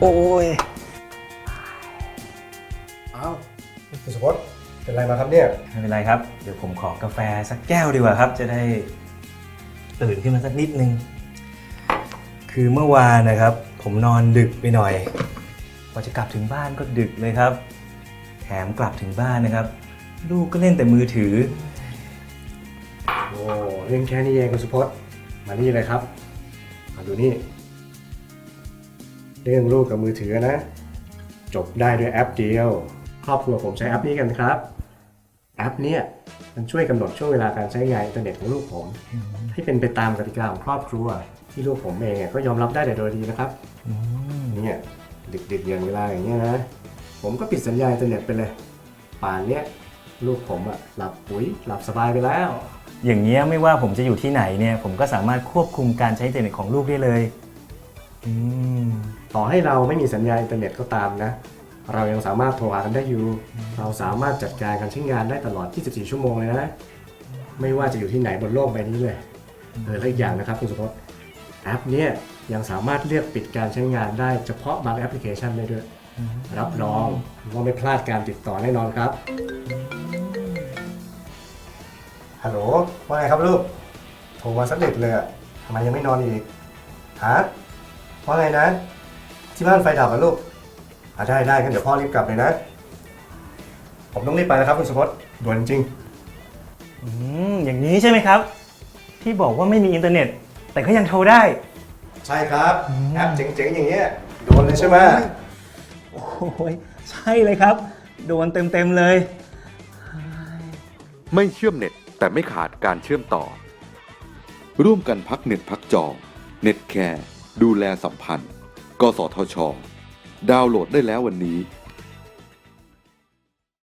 โอ้ยอ้าวคุณสุพจน์เป็นไรมาครับเนี่ย ไม่เป็นไรครับ เดี๋ยวผมขอกาแฟสักแก้วดีกว่าครับ จะได้ตื่นขึ้นมาสักนิดนึง คือเมื่อวานนะครับ ผมนอนดึกไปหน่อยพอจะกลับถึงบ้านก็ดึกเลยครับ แถมกลับถึงบ้านนะครับ ลูกก็เล่นแต่มือถือ โอ้เรื่องแค่นี้เองคุณสุพจน์มานี่เลยครับมาดูนี่ เรื่องลูกกับมือถือนะ จบได้ด้วยแอปเดียว ครอบครัวผมใช้แอปนี้กันครับ แอปเนี้ยมันช่วยกำหนดช่วงเวลาการใช้งานอินเทอร์เน็ตของลูกผม ให้เป็นไปตามกติกาของครอบครัว ที่ลูกผมเองก็ยอมรับได้แต่โดยดีนะครับเนี่ยดึกๆอย่างเวลาอย่างเงี้ยนะ ผมก็ปิดสัญญาณอินเทอร์เน็ตไปเลย ป่านเนี้ยลูกผมอะหลับปุ๋ยหลับสบายไปแล้ว อย่างเงี้ยไม่ว่าผมจะอยู่ที่ไหนเนี่ยผมก็สามารถควบคุมการใช้อินเทอร์เน็ตของลูกได้เลย อืม ต่อให้เราไม่มีสัญญาณอินเทอร์เน็ตก็ตามนะ เรายังสามารถโทรหากันได้อยู่ เราสามารถจัดการการใช้งานได้ตลอด 24 ชั่วโมงเลยนะ ไม่ว่าจะอยู่ที่ไหนบนโลกใบนี้เลยเออและอีกอย่างนะครับคุณสุพจน์แอปเนี้ยยังสามารถเลือกปิดการใช้งานได้เฉพาะบางแอปพลิเคชันได้ด้วย รับรองว่าไม่พลาดการติดต่อแน่นอนครับ ฮัลโหล ว่าไงครับลูก โทรมาสักเด็กเลยอะทำไมยังไม่นอนอีกฮะ ว่าไงนะ ที่บ้านไฟดับเหรอลูกอะได้ได้กันเดี๋ยวพ่อรีบกลับเลยนะ ผมต้องรีบไปแล้วครับคุณสุพจน์ด่วนจริง อืมอย่างนี้ใช่ไหมครับ ที่บอกว่าไม่มีอินเทอร์เน็ต แต่ก็ยังโทรได้ ใช่ครับแอปเจ๋งๆอย่างเงี้ยโดนเลยใช่ไหมโอ้ยใช่เลยครับ โดนเต็มๆเลย ไม่เชื่อมเน็ตแต่ไม่ขาดการเชื่อมต่อ ร่วมกันพักเน็ตพักจอ เน็ตแคร์ ดูแลสัมพันธ์ กสทช ดาวน์โหลดได้แล้ววันนี้